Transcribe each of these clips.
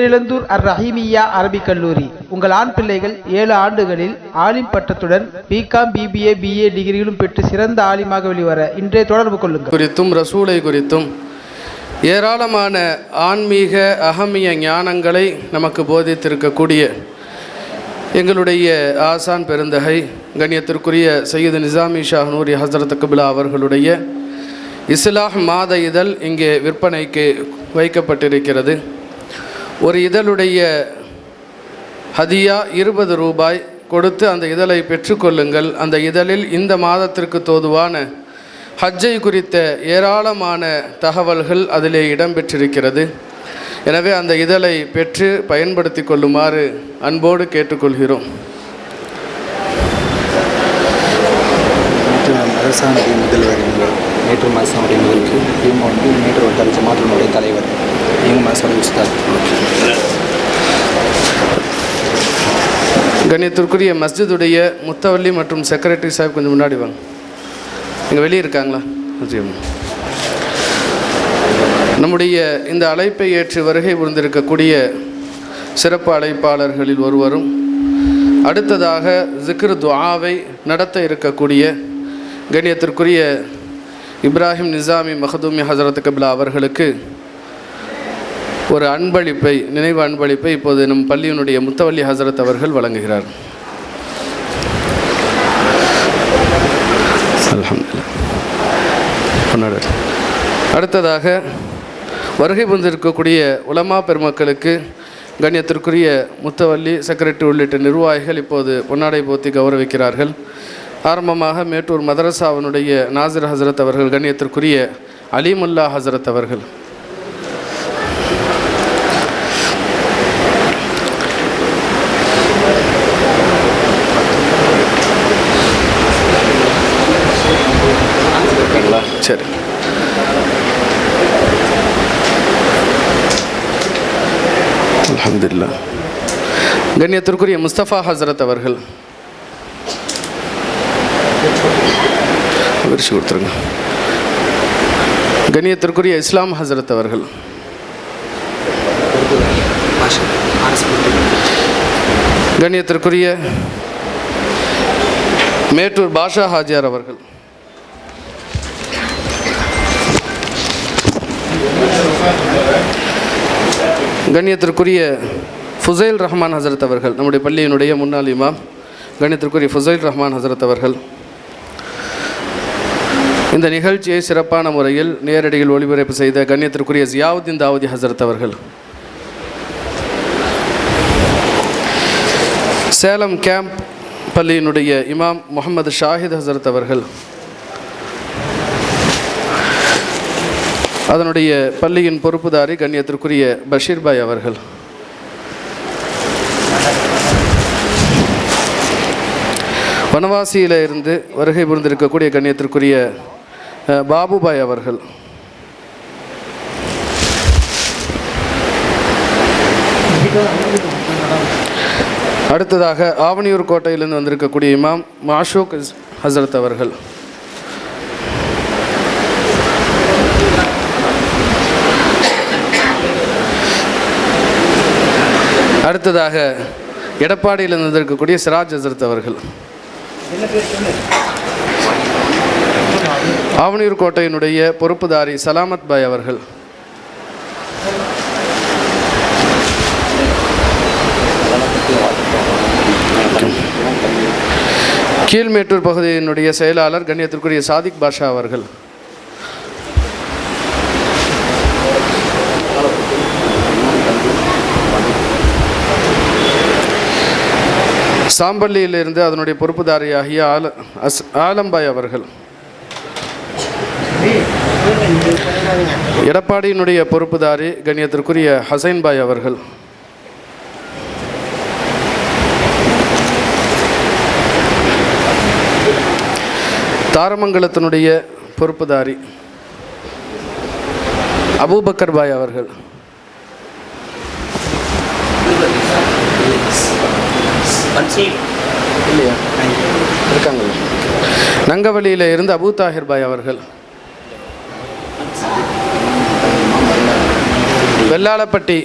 பேரிழந்தூர் அர் ரஹீமியா அரபிக் கல்லூரி. உங்கள் ஆண் பிள்ளைகள் ஏழு ஆண்டுகளில் ஆலிம் பட்டத்துடன் பிகாம் பிபிஏ பிஏ டிகிரிகளும் பெற்று சிறந்த ஆலிமாக வெளிவர இன்றைய தொடர்பு கொள்ளுங்கள். குறித்தும் ரசூலை குறித்தும் ஏராளமான ஆன்மீக அகமிய ஞானங்களை நமக்கு போதித்திருக்கக்கூடிய எங்களுடைய ஆசான் பெருந்தகை கண்ணியத்திற்குரிய சையது நிசாமி ஷாஹ் நூரி ஹசரத் கபிலா அவர்களுடைய இஸ்லாஹ் மாத இதழ் இங்கே விற்பனைக்கு வைக்கப்பட்டிருக்கிறது. ஒரு இதழுடைய ஹதியா இருபது ரூபாய் கொடுத்து அந்த இதழை பெற்றுக்கொள்ளுங்கள். அந்த இதழில் இந்த மாதத்திற்கு தோதுவான ஹஜ்ஜை குறித்த ஏராளமான தகவல்கள் அதிலே இடம்பெற்றிருக்கிறது. எனவே அந்த இதழை பெற்று பயன்படுத்தி கொள்ளுமாறு அன்போடு கேட்டுக்கொள்கிறோம். முதல்வர் எங்கள் நேற்று மாதம் எங்களுக்கு இவங்க வந்து நேற்று வட்டார ஜமாத்தினுடைய தலைவர். இவங்க மாதம் உஸ்தாத் கண்ணியத்திற்குரிய மஸ்ஜிதுடைய முத்தவள்ளி மற்றும் செக்ரட்டரி சாஹிப் கொஞ்சம் முன்னாடி வாங்க. இங்கே வெளியே இருக்காங்களா? நம்முடைய இந்த அழைப்பை ஏற்று வருகை புரிந்திருக்கக்கூடிய சிறப்பு அழைப்பாளர்களில் ஒருவரும் அடுத்ததாக ஜிக்ரு துவாவை நடத்த இருக்கக்கூடிய கண்ணியத்திற்குரிய இப்ராஹிம் நிசாமி மஹதூமி ஹசரத் கபிலா அவர்களுக்கு ஒரு அன்பளிப்பை நினைவு அன்பளிப்பை இப்போது நம் பள்ளியினுடைய முத்தவள்ளி ஹசரத் அவர்கள் வழங்குகிறார். அடுத்ததாக வருகை புரிந்திருக்கக்கூடிய உலமா பெருமக்களுக்கு கண்ணியத்திற்குரிய முத்தவள்ளி செக்ரட்டரி உள்ளிட்ட நிர்வாகிகள் இப்போது பொன்னாடை போத்தி கௌரவிக்கிறார்கள். ஆரம்பமாக மேட்டூர் மதரசாவினுடைய நாசிர் ஹசரத் அவர்கள் கண்ணியத்திற்குரிய அலிமுல்லா ஹசரத் அவர்கள். சரி. அலமதுல்லா கண்ணியத்திற்குரிய முஸ்தபா ஹசரத் அவர்கள் விரிச்சு கொடுத்துருங்க. கண்ணியத்திற்குரிய இஸ்லாம் ஹசரத் அவர்கள். கண்ணியத்திற்குரிய மேட்டூர் பாஷா ஹாஜியார் அவர்கள். கண்ணியத்திற்குரிய ஃபுசைல் ரஹ்மான் ஹசரத் அவர்கள் நம்முடைய பள்ளியினுடைய முன்னாள் இமாம். கண்ணியத்திற்குரிய ஃபுசைல் ரஹ்மான் ஹசரத் அவர்கள். இந்த நிகழ்ச்சியை சிறப்பான முறையில் நேரடியில் ஒளிபரப்பு செய்த கண்ணியத்திற்குரிய ஜியாவுதீன் தாவூதி ஹசரத் அவர்கள். சேலம் கேம்ப் பள்ளியினுடைய இமாம் முகமது ஷாஹித் ஹசரத் அவர்கள். அதனுடைய பள்ளியின் பொறுப்புதாரி கண்ணியத்திற்குரிய பஷீர்பாய் அவர்கள். வனவாசியில் இருந்து வருகை புரிந்திருக்கக்கூடிய கண்ணியத்திற்குரிய பாபுபாய் அவர்கள். அடுத்ததாக ஆவணியூர் கோட்டையிலிருந்து வந்திருக்கக்கூடிய இமாம் மாஷூக் ஹசரத் அவர்கள். அடுத்ததாக எடப்பாடியில் வந்திருக்கக்கூடிய சிராஜ் ஹசரத் அவர்கள். ஆவணியூர் கோட்டையினுடைய பொறுப்புதாரி சலாமத் பாய் அவர்கள். கீழ்மேட்டூர் பகுதியினுடைய செயலாளர் கண்ணியத்திற்குரிய சாதிக் பாஷா அவர்கள். சாம்பள்ளியிலிருந்து அதனுடைய பொறுப்புதாரியாகிய ஆல அஸ் ஆலம்பாய் அவர்கள். எடப்பாடியினுடைய பொறுப்புதாரி கண்ணியத்திற்குரிய ஹசைன் பாய் அவர்கள். தாரமங்கலத்தினுடைய பொறுப்புதாரி அபூபக்கர் பாய் அவர்கள். இல்லையா? இருக்காங்க நங்கவழியில் இருந்து அபூ தாஹிர் பாய் அவர்கள். வெள்ளாளப்பட்டி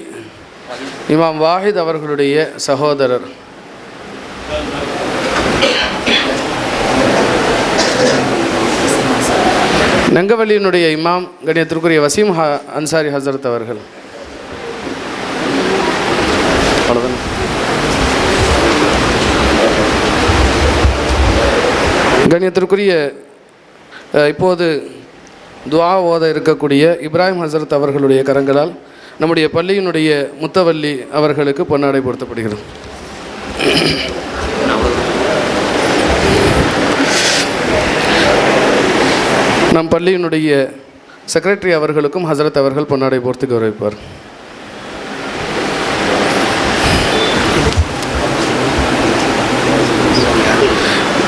இமாம் வாஹித் அவர்களுடைய சகோதரர். நங்கவள்ளியினுடைய இமாம் கணியத்திற்குரிய வசீம் ஹ அன்சாரி ஹசரத் அவர்கள். அவ்வளோதான் கணியத்திற்குரிய இப்போது துவா ஓத இருக்கக்கூடிய இப்ராஹிம் ஹசரத் அவர்களுடைய கரங்களால் நம்முடைய பள்ளியினுடைய முத்தவல்லி அவர்களுக்கு பொன்னாடை பொருத்தப்படுகிறது. நம் பள்ளியினுடைய செக்ரட்டரி அவர்களுக்கும் ஹசரத் அவர்கள் பொன்னாடை போர்த்து கௌரவிப்பார்.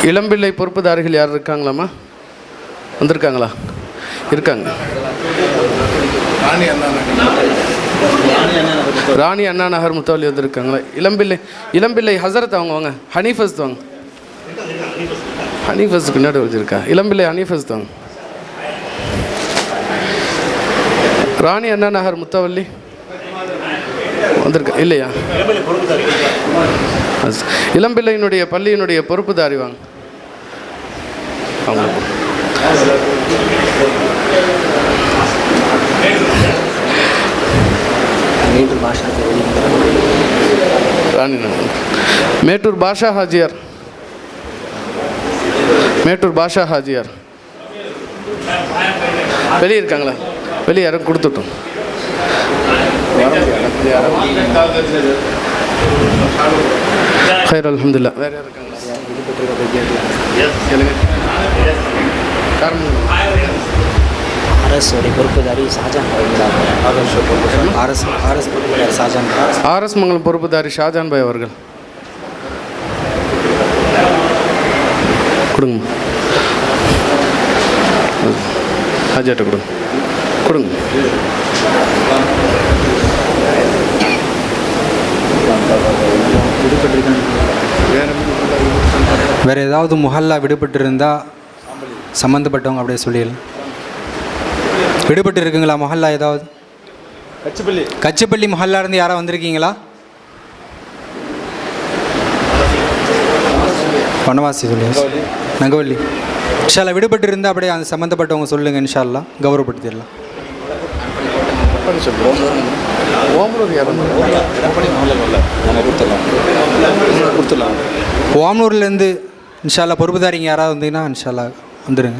இளம்பிள்ளை பொறுப்புதாரிகள் யார் இருக்காங்களாம்மா? வந்திருக்காங்களா? இருக்காங்க. ராணி அண்ணா நகர் முத்தவல்லி வந்திருக்காங்களா? இளம்பிள்ளை இளம்பிள்ளை ஹசரத் அவங்க வாங்க. ஹனீஃபஸ் வாங்க ஹனீஃபஸ் பின்னாடி வச்சிருக்கா இளம்பிள்ளை ஹனீஃபஸ் வாங்க ராணி அண்ணா நகர் முத்தவல்லி வந்திருக்கா? இல்லையா? இளம்பிள்ளையினுடைய பள்ளியினுடைய பொறுப்புதாரி வாங்க. அவங்க மேட்டூர் பாஷா ராணி மேட்டூர் பாஷா ஹாஜியார். மேட்டூர் பாஷா ஹாஜியார். வெளியே இருக்காங்களா வெளியே யாரும் கொடுத்துட்டோம். ஹைர் அல்ஹம்துலில்லாஹ் வேற யாரும் இருக்காங்களா அரசுடைய பொறுப்புதாரி ஷாஜான் அரசு அரசு பொறுப்புதாரி ஷாஜான் ஆர்எஸ் மங்கலம் பொறுப்புதாரி ஷாஜான் பாய் அவர்கள். கொடுங்க. ஹாஜாட்ட கொடுங்க. கொடுங்க. வேறு ஏதாவது முஹல்லா விடுபட்டிருந்தா சம்மந்தப்பட்டவங்க அப்படியே சொல்லிடலாம். விடுபட்டு இருக்குங்களா முஹல்லா ஏதாவது? கச்சப்பள்ளி. கச்சப்பள்ளி முஹல்லா இருந்து யாராவது வந்திருக்கீங்களா? வனவாசி சொல்லி நங்கவள்ளி இன்ஷால்லா விடுபட்டு இருந்தால் அப்படியே அந்த சம்மந்தப்பட்டவங்க சொல்லுங்கள் இன்ஷால்லா கௌரவப்படுத்திடலாம். ஓம்னூர்லேருந்து இன்ஷால்லா பொறுப்புதாரிங்க யாராவது வந்தீங்கன்னா இன்ஷால்லா வந்துடுங்க